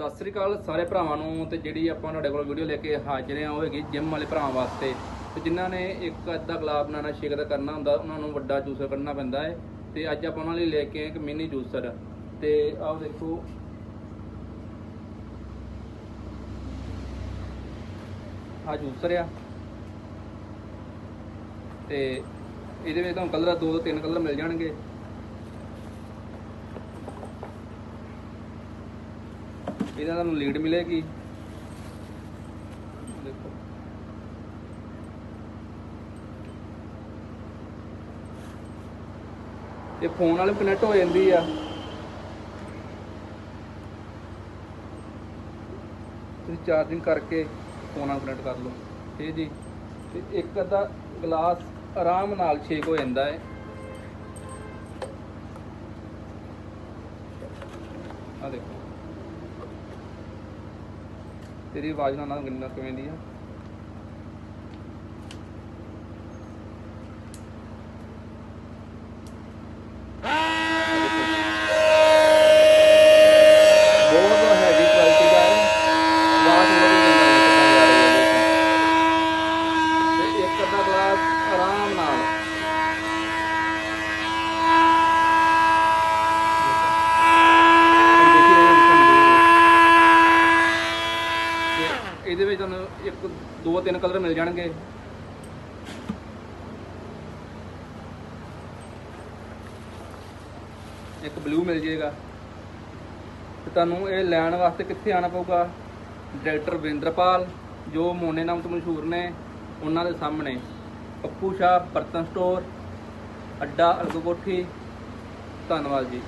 ਸਤਿ ਸ੍ਰੀ ਅਕਾਲ ਸਾਰੇ ਭਰਾਵਾਂ ਨੂੰ ਤੇ ਜਿਹੜੀ ਆਪਾਂ ਤੁਹਾਡੇ ਕੋਲ ਵੀਡੀਓ ਲੈ ਕੇ ਹਾਜ਼ਰ ਹਾਂ, ਉਹ ਹੈਗੀ ਜਿਮ ਵਾਲੇ ਭਰਾਵਾਂ ਵਾਸਤੇ। ਤੇ ਜਿਨ੍ਹਾਂ ਨੇ ਇੱਕ ਅੱਧਾ ਗਲਾਸ ਬਣਾਉਣਾ ਸ਼ੇਕ ਦਾ ਕਰਨਾ ਹੁੰਦਾ, ਉਹਨਾਂ ਨੂੰ ਵੱਡਾ ਜੂਸਰ ਕੱਢਣਾ ਪੈਂਦਾ ਹੈ। ਤੇ ਅੱਜ ਆਪਾਂ ਉਹਨਾਂ ਲਈ ਲੈ ਕੇ ਆਏ ਇੱਕ ਮਿੰਨੀ ਜੂਸਰ ਤੇ ਆਓ ਦੇਖੋ। ਆ ਜੂਸਰ ਆ। ਤੇ ਇਹਦੇ ਵਿੱਚ ਤੁਹਾਨੂੰ ਕਲਰ ਦੋ ਤੋਂ ਤਿੰਨ ਕਲਰ ਮਿਲ ਜਾਣਗੇ। ਇਹਦਾ ਤੁਹਾਨੂੰ ਲੀਡ ਮਿਲੇਗੀ। ਦੇਖੋ। ਇਹ ਫੋਨ ਨਾਲ ਕਨੈਕਟ ਹੋ ਜਾਂਦੀ ਆ। ਤੁਸੀਂ ਚਾਰਜਿੰਗ ਕਰਕੇ ਫੋਨ ਨਾਲ ਕਨੈਕਟ ਕਰ ਲਓ। ਠੀਕ ਜੀ। ਤੇ ਇੱਕ ਅੱਧਾ ਗਲਾਸ ਆਰਾਮ ਨਾਲ ਛੇਕ ਹੋ ਜਾਂਦਾ ਹੈ। ਆ ਦੇਖੋ। ਤੇਰੀ ਆਵਾਜ਼ ਨਾਲ ਨਾ ਕਿੰਨਾ ਕਿਵੇਂ ਦੀ ਆ ਬਹੁਤ ਹੈਵੀ ਕੁਆਲਿਟੀ ਦਾ ਹੈ ਆਵਾਜ਼ ਬਹੁਤ ਗੰਦਾ ਨਿਕਲਦਾ ਜਾ ਰਹੀ ਹੈ ਤੇ ਇੱਕ ਅੱਧਾ ਗਲਾਸ ਆਰਾਮ ਨਾਲ ਦੇਖੀ ਇਹ ਤੇ ਵਿੱਚ ਤੁਹਾਨੂੰ ਇੱਕ, ਦੋ, ਤਿੰਨ ਕਲਰ ਮਿਲ ਜਾਣਗੇ। ਇੱਕ ਬਲੂ ਮਿਲ ਜਾਏਗਾ। ਤੇ ਤੁਹਾਨੂੰ ਇਹ ਲੈਣ ਵਾਸਤੇ ਕਿੱਥੇ ਆਣਾ ਪਊਗਾ? ਡਾਇਰੈਕਟਰ ਵਿੰਦਰਪਾਲ ਜੋ ਮੋਨੇ ਨਾਮ ਤੋਂ ਮਸ਼ਹੂਰ ਨੇ, ਉਹਨਾਂ ਦੇ ਸਾਹਮਣੇ। ਪੱਪੂ ਸ਼ਾਹ, ਬਰਤਨ ਸਟੋਰ ਅੱਡਾ ਅਲਗੋਠੀ ਧੰਨਵਾਦ ਜੀ।